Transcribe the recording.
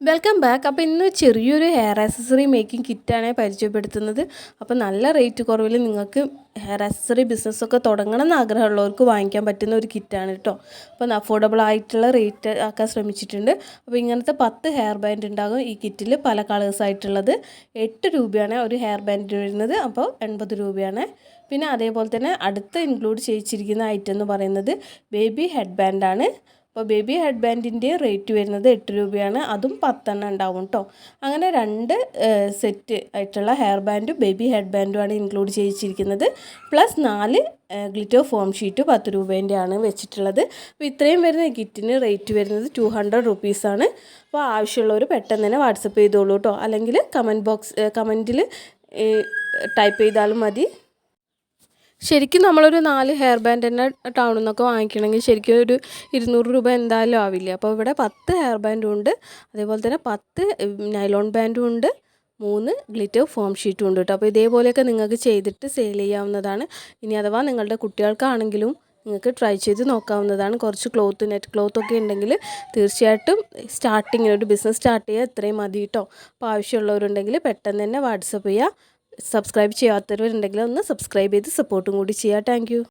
Welcome back അപ്പോൾ ഇന്ന് ചെറിയൊരു ഹെയർ ആക്സസറി മേക്കിംഗ് കിറ്റാണ് പരിചയപ്പെടുത്തുന്നത്. അപ്പോൾ നല്ല റേറ്റ് കുറവിൽ നിങ്ങൾക്ക് ഹെയർ ആക്സസറി ബിസിനസ്സൊക്കെ തുടങ്ങണം എന്ന് ആഗ്രഹമുള്ളവർക്ക് വാങ്ങിക്കാൻ പറ്റുന്ന ഒരു കിറ്റാണ് കേട്ടോ അപ്പം അഫോർഡബിൾ ആയിട്ടുള്ള റേറ്റ് ആക്കാൻ ശ്രമിച്ചിട്ടുണ്ട്. അപ്പോൾ ഇങ്ങനത്തെ പത്ത് ഹെയർ ബാൻഡ് ഉണ്ടാകും ഈ കിറ്റിൽ പല കളേഴ്സ് ആയിട്ടുള്ളത്. എട്ട് രൂപയാണ് ഒരു ഹെയർ ബാൻഡ് വരുന്നത്. അപ്പോൾ എൺപത് രൂപയാണ്. പിന്നെ അതേപോലെ തന്നെ അടുത്ത് ഇൻക്ലൂഡ് ചെയ്യിച്ചിരിക്കുന്ന ഐറ്റം എന്ന് പറയുന്നത് ബേബി ഹെഡ് ബാൻഡാണ് അപ്പോൾ ബേബി ഹെഡ് ബാൻഡിന്റെ റേറ്റ് വരുന്നത് എട്ട് രൂപയാണ്. അതും പത്തെണ്ണം ഉണ്ടാവും കേട്ടോ. അങ്ങനെ രണ്ട് സെറ്റ് ആയിട്ടുള്ള ഹെയർ ബാൻഡും ബേബി ഹെഡ് ബാൻഡുമാണ് ഇൻക്ലൂഡ് ചെയ്യിച്ചിരിക്കുന്നത്. പ്ലസ് നാല് ഗ്ലിറ്റർ ഫോം ഷീറ്റ് പത്ത് രൂപേന്റെയാണ് വെച്ചിട്ടുള്ളത്. അപ്പോൾ ഇത്രയും വരുന്ന കിറ്റിന് റേറ്റ് വരുന്നത് ടു ഹൺഡ്രഡ് റുപ്പീസാണ് അപ്പോൾ ആവശ്യമുള്ളവർ പെട്ടെന്ന് തന്നെ വാട്സപ്പ് ചെയ്തോളൂ കേട്ടോ. അല്ലെങ്കിൽ കമന്റ് ബോക്സ് കമന്റിൽ ടൈപ്പ് ചെയ്താലും മതി. ശരിക്കും നമ്മളൊരു നാല് ഹെയർ ബാൻഡ് തന്നെ ടൗണിൽ നിന്നൊക്കെ വാങ്ങിക്കണമെങ്കിൽ ശരിക്കും ഒരു ഇരുന്നൂറ് രൂപ എന്തായാലും ആവില്ല. അപ്പോൾ ഇവിടെ പത്ത് ഹെയർ ബാൻഡും ഉണ്ട്. അതേപോലെ തന്നെ പത്ത് നൈലോൺ ബാൻഡും ഉണ്ട്. മൂന്ന് ഗ്ലിറ്റർ ഫോം ഷീറ്റും ഉണ്ട് കേട്ടോ അപ്പോൾ ഇതേപോലെയൊക്കെ നിങ്ങൾക്ക് ചെയ്തിട്ട് സെയിൽ ചെയ്യാവുന്നതാണ്. ഇനി അഥവാ നിങ്ങളുടെ കുട്ടികൾക്കാണെങ്കിലും നിങ്ങൾക്ക് ട്രൈ ചെയ്ത് നോക്കാവുന്നതാണ്. കുറച്ച് ക്ലോത്ത് നെറ്റ് ക്ലോത്ത് ഒക്കെ ഉണ്ടെങ്കിൽ തീർച്ചയായിട്ടും സ്റ്റാർട്ടിങ്ങിന് ഒരു ബിസിനസ് സ്റ്റാർട്ട് ചെയ്യുക ഇത്രയും മതി കേട്ടോ അപ്പോൾ ആവശ്യമുള്ളവരുണ്ടെങ്കിൽ പെട്ടെന്ന് തന്നെ വാട്സപ്പ് ചെയ്യുക സബ്സ്ക്രൈബ് ചെയ്യാത്തവരുണ്ടെങ്കിൽ ഒന്ന് സബ്സ്ക്രൈബ് ചെയ്ത് സപ്പോർട്ടും കൂടി ചെയ്യുക. താങ്ക്